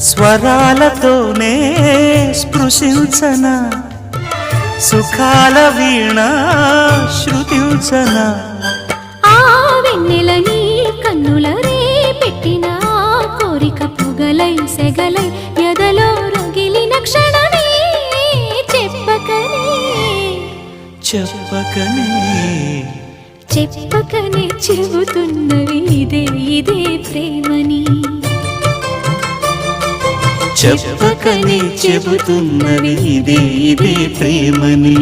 స్వరాలతోనే స్పృశించన సుఖాల వీణ శృతించన. ఆ వెన్నెల నీ కన్నుల రే పెట్టిన కోరిక పొగలై సెగలై ఎదలో రగిలిన క్షణమే చెప్పకనే. చెప్పకనే. చెప్పకనే చెబుతున్నవి ఇదే ఇదే ప్రేమని. చెప్పకనే చెబుతున్నది ఇదే ఇదే ప్రేమని.